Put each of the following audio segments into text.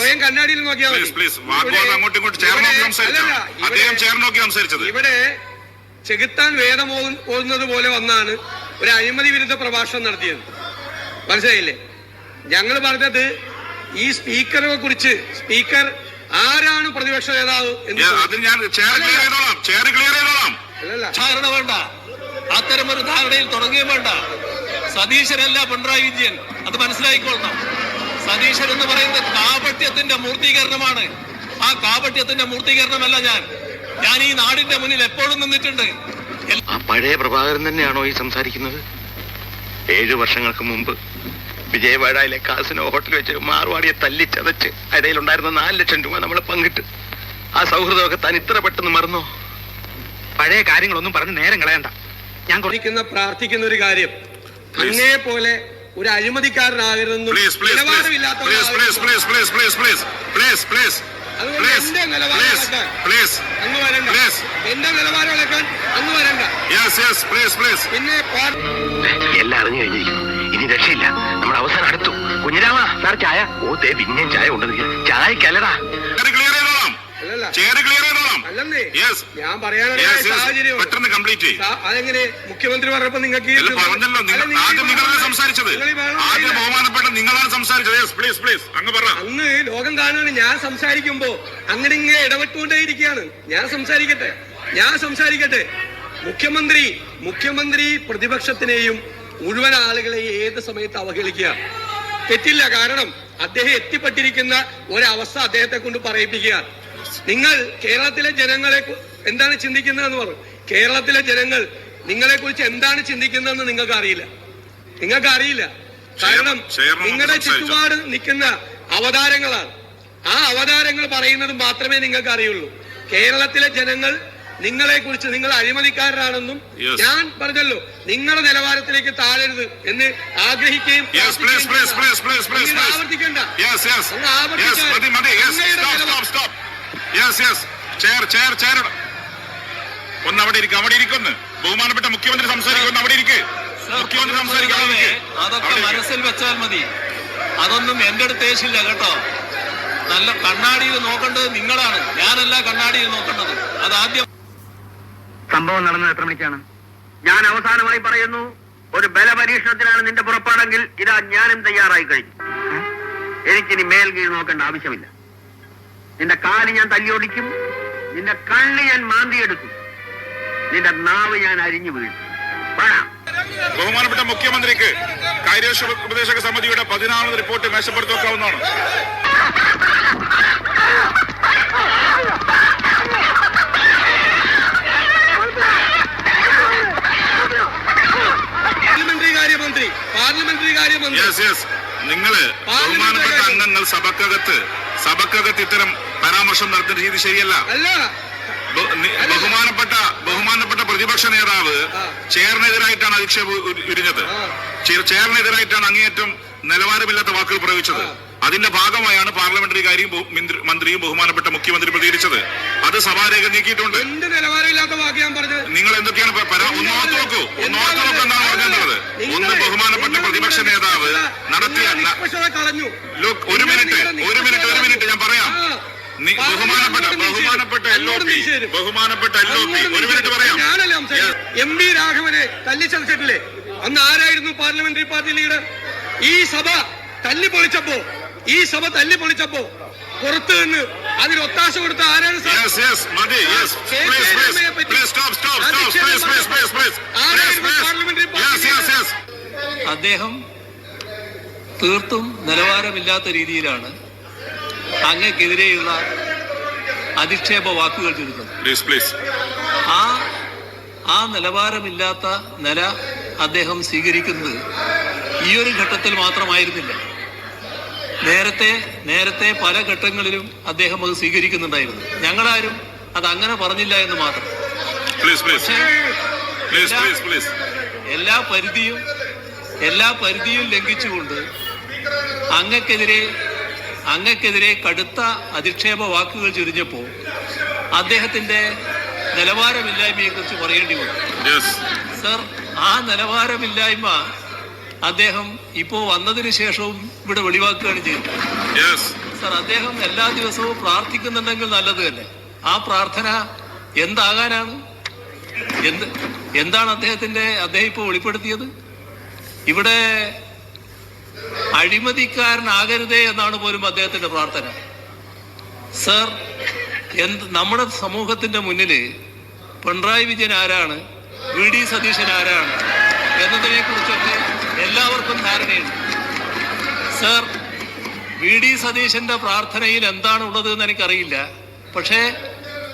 സ്വയം കണ്ണാടിയിൽ നോക്കിയാൽ പ്ലീസ് പ്ലീസ് വാഗ്വാദം അങ്ങോട്ടും ഇങ്ങോട്ടും ചേർന്ന് നോക്കി ഇവിടെ- സംസാരിച്ചു അല്ലല്ല, ഇവിടെ- അദ്ദേഹം ചേർന്ന് നോക്കി സംസാരിച്ചത് ഇവിടെ ചെകുത്താൻ വേദം ഓതുന്നത് പോലെ വന്നാണ് ഒരു അഴിമതി വിരുദ്ധ പ്രഭാഷണം നടത്തിയത്. മനസ്സിലായില്ലേ? ഞങ്ങൾ പറഞ്ഞത് ഈ സ്പീക്കറെ കുറിച്ച് സ്പീക്കർ ആരാണ് പ്രതിപക്ഷ നേതാവ് അത് ഞാൻ ചെയർ ക്ലിയർ ചെയ്തോളാം. ചെയർ ക്ലിയർ ചെയ്തോളാം. അല്ലല്ല. ധാരണ വേണ്ട. അത്തരമൊരു ധാരണയിൽ തുടങ്ങുകയും വേണ്ട. സതീശനല്ല പിണറായി വിജയൻ. അത് മനസ്സിലായിക്കൊള്ളണം. സതീശൻ എന്ന് പറയുന്നത് കാപട്യത്തിന്റെ മൂർത്തീകരണമാണ്. ആ കാപട്യത്തിന്റെ മൂർത്തീകരണമല്ല ഞാൻ. ഞാൻ ഈ നാടിന്റെ മുന്നിൽ എപ്പോഴും നിന്നിട്ടുണ്ട്. ആ പഴയ പ്രഭാകരൻ തന്നെയാണോ ഈ സംസാരിക്കുന്നത്? ഏഴു വർഷങ്ങൾക്ക് മുമ്പ് വിജയവാഡയിലെ കാസിനോ ഹോട്ടൽ വെച്ച് മാർവാടിയെ തല്ലിച്ചതച്ച് ഇടയിലുണ്ടായിരുന്ന നാല് ലക്ഷം രൂപ നമ്മൾ പങ്കിട്ട് ആ സൗഹൃദമൊക്കെ താൻ ഇത്ര പെട്ടെന്ന് മറന്നോ? പഴയ കാര്യങ്ങളൊന്നും പറഞ്ഞ് നേരം കളയണ്ട. ഞാൻ പ്രാർത്ഥിക്കുന്ന പ്രാർത്ഥിക്കുന്ന ഒരു കാര്യം. അങ്ങേ പോലെ ഒരു അഴിമതിക്കാരനാകരുതെന്നും എല്ലാം ഇനി രക്ഷയില്ല. നമ്മുടെ അവസാനം അടുത്തു. കുഞ്ഞിരാമ സാർ ചായ? ഓ തേ പിന്നെയും ചായ ഉണ്ടെന്ന് ചായക്കല്ലടാ. ക്ലിയർ അല്ലെന്നേ? ഞാൻ പറയാനുള്ള സാഹചര്യം പെട്ടെന്ന് കംപ്ലീറ്റ് ചെയ്യും. അതെങ്ങനെ മുഖ്യമന്ത്രി പറഞ്ഞപ്പോ നിങ്ങൾക്ക് പറഞ്ഞല്ലോ ആദ്യം നിങ്ങളാണ് സംസാരിച്ചത്. ആദ്യം ബഹുമാനപ്പെട്ട നിങ്ങളാണ് സംസാരിച്ചത്. യെസ് പ്ലീസ് പ്ലീസ് അങ്ങ് പറ. അന്ന് ലോകം കാണുകയാണ് ഞാൻ സംസാരിക്കുമ്പോ അങ്ങനെ ഇങ്ങനെ ഇടപെട്ടുകൊണ്ടേയിരിക്കുകയാണ് ഞാൻ സംസാരിക്കട്ടെ? ഞാൻ സംസാരിക്കട്ടെ? മുഖ്യമന്ത്രി മുഖ്യമന്ത്രി പ്രതിപക്ഷത്തിനെയും മുഴുവൻ ആളുകളെയും ഏത് സമയത്ത് അവഹേളിക്കുക? തെറ്റില്ല. കാരണം അദ്ദേഹം എത്തിപ്പെട്ടിരിക്കുന്ന ഒരവസ്ഥ അദ്ദേഹത്തെ കൊണ്ട് പറയിപ്പിക്കുക. നിങ്ങൾ കേരളത്തിലെ ജനങ്ങളെ എന്താണ് ചിന്തിക്കുന്നതെന്ന് പറഞ്ഞു കേരളത്തിലെ ജനങ്ങൾ നിങ്ങളെ കുറിച്ച് എന്താണ് ചിന്തിക്കുന്നതെന്ന് നിങ്ങൾക്ക് അറിയില്ല നിങ്ങൾക്ക് അറിയില്ല കാരണം നിങ്ങളുടെ. ചുറ്റുപാട് നിൽക്കുന്ന അവതാരങ്ങളാണ്. ആ അവതാരങ്ങൾ പറയുന്നത് മാത്രമേ നിങ്ങൾക്ക് അറിയുള്ളൂ കേരളത്തിലെ ജനങ്ങൾ നിങ്ങളെ കുറിച്ച് നിങ്ങൾ അഴിമതിക്കാരനാണെന്നും ഞാൻ പറഞ്ഞല്ലോ നിങ്ങളുടെ നിലവാരത്തിലേക്ക് താഴരുത് എന്ന് ആഗ്രഹിക്കുകയും പ്ലീസ് ആവർത്തിക്കണ്ട. യെസ് യെസ് ചേർ ചേർ ചേർ ചെയർ ചെയർ ചെയർ ഒന്ന് അവിടെ ഇരിക്കും അവിടെ ഇരിക്കുന്നു. ബഹുമാനപ്പെട്ട മുഖ്യമന്ത്രി സംസാരിക്കുന്നു അവിടെ ഇരിക്ക്. സർ, മുഖ്യമന്ത്രി ഇരിക്ക്. അതൊക്കെ മനസ്സിൽ വെച്ചാൽ മതി. അതൊന്നും എന്റെ അടുത്ത് ഏശില്ല കേട്ടോ. നല്ല കണ്ണാടിയിൽ നോക്കേണ്ടത് നിങ്ങളാണ്. ഞാനല്ല കണ്ണാടിയിൽ നോക്കേണ്ടത്. അത് ആദ്യം സംഭവം നടന്നത് എത്ര മണിക്കാണ്? ഞാൻ അവസാനമായി പറയുന്നു ഒരു ബലപരീക്ഷണത്തിനാണ് നിന്റെ പുറപ്പാടെങ്കിൽ ഇതാ ഞാനും തയ്യാറായി കഴിഞ്ഞു. എനിക്കിനി മേൽ കീഴ് നോക്കേണ്ട ആവശ്യമില്ല. നിന്റെ കാൽ ഞാൻ തല്ലിയൊടിക്കും. നിന്റെ കണ്ണ് ഞാൻ മാന്തിയെടുക്കും. നിന്റെ നാവ് ഞാൻ അരിഞ്ഞു വീഴ്ത്തും ബഹുമാനപ്പെട്ട മുഖ്യമന്ത്രിക്ക് കാര്യേഷ ഉപദേശക സമിതിയുടെ പതിനാറാമത് റിപ്പോർട്ട് മേശപ്പുറത്ത് വെക്കാവുന്നതാണ് പാർലമെന്ററി കാര്യമന്ത്രി പാർലമെന്ററി കാര്യമന്ത്രി. യെസ് യെസ് നിങ്ങൾ ബഹുമാനപ്പെട്ട അംഗങ്ങൾ സഭക്കകത്ത് സഭക്കകത്ത് ഇത്തരം പരാമർശം നടത്തുന്ന രീതി ശരിയല്ല. ബഹുമാനപ്പെട്ട ബഹുമാനപ്പെട്ട പ്രതിപക്ഷ നേതാവ് ചേറിനെതിരായിട്ടാണ് അധിക്ഷേപം ഉരിഞ്ഞത്. ചേറിനെതിരായിട്ടാണ് അങ്ങേയറ്റം നിലവാരമില്ലാത്ത വാക്കുകൾ പ്രയോഗിച്ചത്. അതിന്റെ ഭാഗമായാണ് പാർലമെന്ററി കാര്യം മന്ത്രിയും ബഹുമാനപ്പെട്ട മുഖ്യമന്ത്രി പ്രതികരിച്ചത്. അത് സഭാരേഖ നീക്കിയിട്ടുണ്ട്. നിങ്ങൾ എന്തൊക്കെയാണ് നോക്കൂ. നോക്കൂ എന്നാണ് പറഞ്ഞിട്ടുള്ളത്. ഒന്ന് ബഹുമാനപ്പെട്ട പ്രതിപക്ഷ നേതാവ് നടത്തിയ ഒരു മിനിറ്റ് ഒരു മിനിറ്റ് ഒരു മിനിറ്റ് ഞാൻ പറയാം. ബഹുമാനപ്പെട്ട ബഹുമാനപ്പെട്ട എൽ ഒ പി ബഹുമാനപ്പെട്ട എൽ ഒ പി ഒരു മിനിറ്റ് പറയാം. എം വി രാഘവനെ തല്ലി അന്ന് ആരായിരുന്നു പാർലമെന്ററി പാർട്ടി ലീഡർ? ഈ സഭ തല്ലി പൊളിച്ചപ്പോ ഈ സഭ തല്ലി പൊളിച്ചപ്പോ പുറത്തു നിന്ന് അതിന് ഒത്താശ കൊടുത്ത ആരാണ് അദ്ദേഹം തീർത്തും നിലവാരമില്ലാത്ത രീതിയിലാണ് അങ്ങക്കെതിരെയുള്ള അധിക്ഷേപ വാക്കുകൾ ചുരുക്കുന്നത് ആ ആ നിലവാരമില്ലാത്ത നില അദ്ദേഹം സ്വീകരിക്കുന്നത് ഈ ഒരു ഘട്ടത്തിൽ മാത്രമായിരുന്നില്ല. നേരത്തെ നേരത്തെ പല ഘട്ടങ്ങളിലും അദ്ദേഹം അത് സ്വീകരിക്കുന്നുണ്ടായിരുന്നു. ഞങ്ങളാരും അത് അങ്ങനെ പറഞ്ഞില്ല എന്ന് മാത്രം. എല്ലാ പരിധിയും എല്ലാ പരിധിയും ലംഘിച്ചുകൊണ്ട് അങ്ങക്കെതിരെ അങ്ങക്കെതിരെ കടുത്ത അധിക്ഷേപ വാക്കുകൾ ചൊരിഞ്ഞപ്പോൾ അദ്ദേഹത്തിന്റെ നിലവാരമില്ലായ്മയെക്കുറിച്ച് പറയേണ്ടി വന്നു. സർ ആ നിലവാരമില്ലായ്മ അദ്ദേഹം ഇപ്പോ വന്നതിന് ശേഷവും ഇവിടെ വെളിവാക്കുകയാണ് ചെയ്തത്. സർ അദ്ദേഹം എല്ലാ ദിവസവും പ്രാർത്ഥിക്കുന്നുണ്ടെങ്കിൽ നല്ലത് തന്നെ. ആ പ്രാർത്ഥന എന്താകാനാണ്? എന്ത് എന്താണ് അദ്ദേഹത്തിന്റെ അദ്ദേഹം ഇപ്പോൾ വെളിപ്പെടുത്തിയത്? ഇവിടെ അഴിമതിക്കാരനാകരുതേ എന്നാണ് പോലും അദ്ദേഹത്തിന്റെ പ്രാർത്ഥന. സർ എന്ത് നമ്മുടെ സമൂഹത്തിന്റെ മുന്നിൽ പിണറായി വിജയൻ ആരാണ്? വി ഡി സതീശൻ ആരാണ്? എന്നതിനെ കുറിച്ചൊക്കെ എല്ലാവർക്കും ധാരണയുണ്ട് സർ വി ഡി സതീശന്റെ പ്രാർത്ഥനയിൽ എന്താണ് ഉള്ളത് എന്ന് എനിക്കറിയില്ല. പക്ഷേ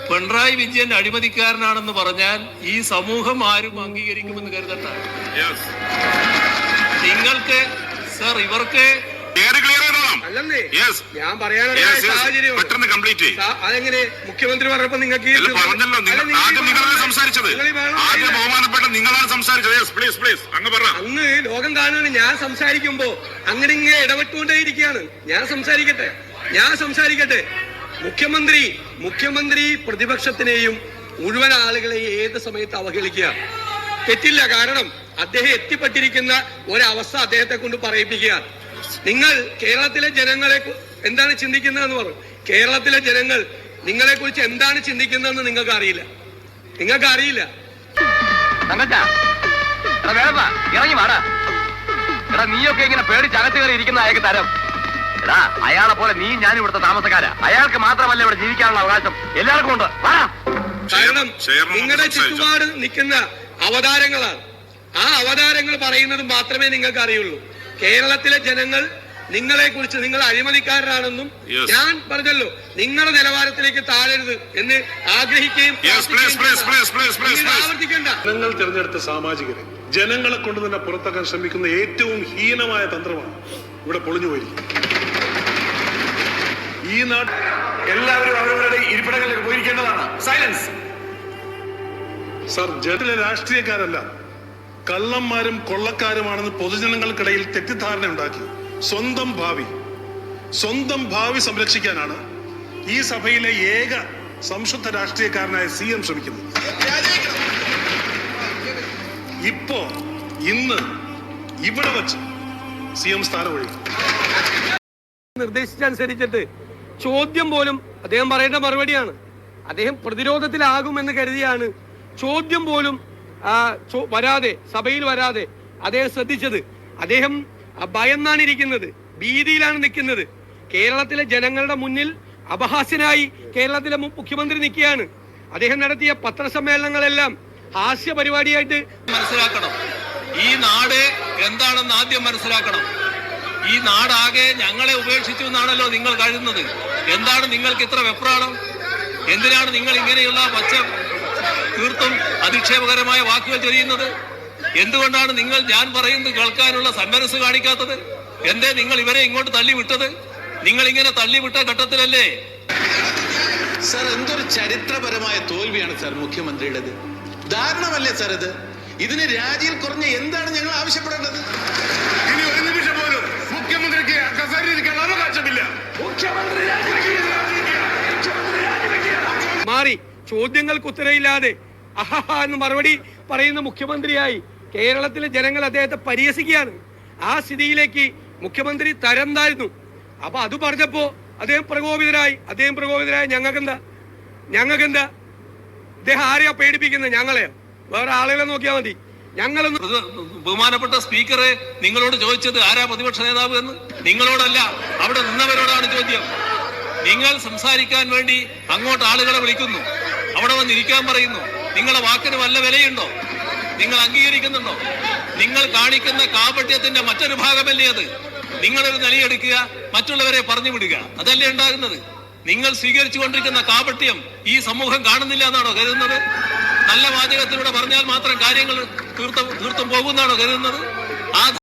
പിണറായി വിജയൻ അഴിമതിക്കാരനാണെന്ന് പറഞ്ഞാൽ ഈ സമൂഹം ആരും അംഗീകരിക്കുമെന്ന് കരുതട്ടെ. നിങ്ങൾക്ക് സർ ഇവർക്ക് ക്ലിയർ ക്ലിയർ ചെയ്തോളാം അല്ലെന്നേ. യെസ് ഞാൻ പറയാനുള്ള യെസ് യെസ് സാഹചര്യം പെട്ടെന്ന് കംപ്ലീറ്റ് അതെങ്ങനെ മുഖ്യമന്ത്രി പറഞ്ഞപ്പോ നിങ്ങൾക്ക് പറഞ്ഞല്ലോ. ആദ്യം നിങ്ങളാണ് സംസാരിച്ചത്. ആദ്യം ബഹുമാനപ്പെട്ട നിങ്ങളാണ് സംസാരിച്ചത്. യെസ് പ്ലീസ് പ്ലീസ് അങ്ങ് പറ. അങ്ങ് ലോകം കാണുകയാണ് ഞാൻ സംസാരിക്കുമ്പോ അങ്ങനെ ഇങ്ങനെ ഇടപെട്ടുകൊണ്ടേ ഇരിക്കുകയാണ്. ഞാൻ സംസാരിക്കട്ടെ. ഞാൻ സംസാരിക്കട്ടെ. മുഖ്യമന്ത്രി മുഖ്യമന്ത്രി പ്രതിപക്ഷത്തിനെയും മുഴുവൻ ആളുകളെ ഏത് സമയത്ത് അവഹേളിക്കുക? തെറ്റില്ല. കാരണം അദ്ദേഹം എത്തിപ്പെട്ടിരിക്കുന്ന ഒരവസ്ഥ അദ്ദേഹത്തെ കൊണ്ട് പറയിപ്പിക്കുക. നിങ്ങൾ കേരളത്തിലെ ജനങ്ങളെ എന്താണ് ചിന്തിക്കുന്നതെന്ന് പറഞ്ഞു കേരളത്തിലെ ജനങ്ങൾ നിങ്ങളെ കുറിച്ച് എന്താണ് ചിന്തിക്കുന്നതെന്ന് നിങ്ങൾക്ക് അറിയില്ല. നിങ്ങൾക്ക് അറിയില്ല. ഇറങ്ങി എടാ നീയൊക്കെ ഇങ്ങനെ പേടിച്ച് അകത്ത് കയറി ഇരിക്കുന്ന അയാൾക്ക് തരം. എടാ അയാളെ പോലെ നീ ഞാൻ ഇവിടുത്തെ താമസക്കാരാ. അയാൾക്ക് മാത്രമല്ല ഇവിടെ ജീവിക്കാനുള്ള അവകാശം. എല്ലാവർക്കും ഉണ്ട്. കാരണം നിങ്ങളുടെ. ചുറ്റുപാട് നിൽക്കുന്ന അവതാരങ്ങളാണ്. ആ അവതാരങ്ങൾ പറയുന്നത് മാത്രമേ നിങ്ങൾക്ക് അറിയുള്ളൂ. കേരളത്തിലെ ജനങ്ങൾ നിങ്ങളെ കുറിച്ച് നിങ്ങൾ അഴിമതിക്കാരനാണെന്നും ഞാൻ പറഞ്ഞല്ലോ നിങ്ങളുടെ നിലവാരത്തിലേക്ക് താഴരുത് എന്ന് ആഗ്രഹിക്കുകയും Yes, please, please, please, please, please, പിന്നീട് please. ആവർത്തിക്കണ്ട. ജനങ്ങൾ തിരഞ്ഞെടുത്ത സാമാജികരെ ജനങ്ങളെ കൊണ്ട് തന്നെ പുറത്താക്കാൻ ശ്രമിക്കുന്ന ഏറ്റവും ഹീനമായ തന്ത്രമാണ് ഇവിടെ പൊളിഞ്ഞു പോയി ഈ നാട് എല്ലാവരും അവരവരുടെ ഇരിപ്പിടങ്ങളിലേക്ക് പോയിരിക്കേണ്ടതാണ്. Silence sir ജനത്തിലെ രാഷ്ട്രീയക്കാരല്ല. കള്ളന്മാരും കൊള്ളക്കാരുമാണെന്ന് പൊതുജനങ്ങൾക്കിടയിൽ തെറ്റിദ്ധാരണ ഉണ്ടാക്കി. സ്വന്തം ഭാവി. സ്വന്തം ഭാവി സംരക്ഷിക്കാനാണ് ഈ സഭയിലെ ഏക സംശുദ്ധ രാഷ്ട്രീയക്കാരനായ സി എം ശ്രമിക്കുന്നത്. ഇപ്പോ ഇന്ന് ഇവിടെ വച്ച് സി എം സ്ഥാനം ഒഴിക്കും നിർദ്ദേശിച്ചനുസരിച്ചിട്ട് ചോദ്യം പോലും അദ്ദേഹം പറയേണ്ട മറുപടിയാണ്. അദ്ദേഹം പ്രതിരോധത്തിലാകുമെന്ന് കരുതിയാണ്. ചോദ്യം പോലും വരാതെ സഭയിൽ വരാതെ അദ്ദേഹം ശ്രദ്ധിച്ചത്. അദ്ദേഹം ഭയന്നാണ് ഇരിക്കുന്നത്. ഭീതിയിലാണ് നിൽക്കുന്നത്. കേരളത്തിലെ ജനങ്ങളുടെ മുന്നിൽ അപഹാസ്യനായി കേരളത്തിലെ മുഖ്യമന്ത്രി നിൽക്കുകയാണ്. അദ്ദേഹം നടത്തിയ പത്രസമ്മേളനങ്ങളെല്ലാം ഹാസ്യ പരിപാടിയായിട്ട് മനസ്സിലാക്കണം. ഈ നാട് എന്താണെന്ന് ആദ്യം മനസ്സിലാക്കണം. ഈ നാടാകെ ഞങ്ങളെ ഉപേക്ഷിച്ചു എന്നാണല്ലോ നിങ്ങൾ കരുതുന്നത്. എന്താണ് നിങ്ങൾക്ക് ഇത്ര വെപ്രാളം? എന്തിനാണ് നിങ്ങൾ ഇങ്ങനെയുള്ള പച്ച തീർത്തും അധിക്ഷേപകരമായ വാക്കുകൾ ചൊരിയുന്നത്? എന്തുകൊണ്ടാണ് നിങ്ങൾ ഞാൻ പറയുന്നത് കേൾക്കാനുള്ള സന്മനസ് കാണിക്കാത്തത്? എന്തേ നിങ്ങൾ ഇവരെ ഇങ്ങോട്ട് തള്ളിവിട്ടത്? നിങ്ങൾ ഇങ്ങനെ തള്ളിവിട്ട ഘട്ടത്തിലല്ലേ? സർ എന്തൊരു ചരിത്രപരമായ തോൽവിയാണ് സർ മുഖ്യമന്ത്രിയുടേത്. ധാരണമല്ലേ സർ ഇത്? ഇതിന് രാജിയിൽ കുറഞ്ഞ എന്താണ് ഞങ്ങൾ ആവശ്യപ്പെടേണ്ടത്? ഇനി ഒരു നിമിഷം പോലും മുഖ്യമന്ത്രിക്ക് കസേരയിരിക്കാൻ അവകാശമില്ല. മാറി. ചോദ്യങ്ങൾക്ക് ഉത്തരയില്ലാതെ അഹഹ എന്ന് മറുപടി പറയുന്ന മുഖ്യമന്ത്രിയായി കേരളത്തിലെ ജനങ്ങൾ അദ്ദേഹത്തെ പരിഹസിക്കുകയാണ്. ആ സ്ഥിതിയിലേക്ക് മുഖ്യമന്ത്രി തരം അപ്പൊ അത് പറഞ്ഞപ്പോ അദ്ദേഹം പ്രകോപിതരായി. അദ്ദേഹം പ്രകോപിതരായി ഞങ്ങൾക്കെന്താ? ഞങ്ങൾക്കെന്താ? അദ്ദേഹം ആരെയാ പേടിപ്പിക്കുന്നത്? ഞങ്ങളെ വേറെ ആളുകളെ നോക്കിയാൽ മതി. ഞങ്ങൾ ബഹുമാനപ്പെട്ട സ്പീക്കറെ നിങ്ങളോട് ചോദിച്ചത് ആരാ പ്രതിപക്ഷ നേതാവ് എന്ന്? നിങ്ങളോടല്ല. അവിടെ നിന്നവരോടാണ് ചോദ്യം. നിങ്ങൾ സംസാരിക്കാൻ വേണ്ടി അങ്ങോട്ട് ആളുകളെ വിളിക്കുന്നു. അവിടെ വന്നിരിക്കാൻ പറയുന്നു. നിങ്ങളെ വാക്കിന് വല്ല വിലയുണ്ടോ? നിങ്ങൾ അംഗീകരിക്കുന്നുണ്ടോ? നിങ്ങൾ കാണിക്കുന്ന കാപട്യത്തിന്റെ മറ്റൊരു ഭാഗമല്ലേ അത്? നിങ്ങളൊരു നിലയെടുക്കുക മറ്റുള്ളവരെ പറഞ്ഞു വിടുക. അതല്ലേ ഉണ്ടാകുന്നത്? നിങ്ങൾ സ്വീകരിച്ചു കൊണ്ടിരിക്കുന്ന കാപട്യം ഈ സമൂഹം കാണുന്നില്ല എന്നാണോ കരുതുന്നത്? നല്ല വാചകത്തിലൂടെ പറഞ്ഞാൽ മാത്രം കാര്യങ്ങൾ തീർത്തും തീർത്തും പോകുന്നതാണോ കരുതുന്നത്? ആ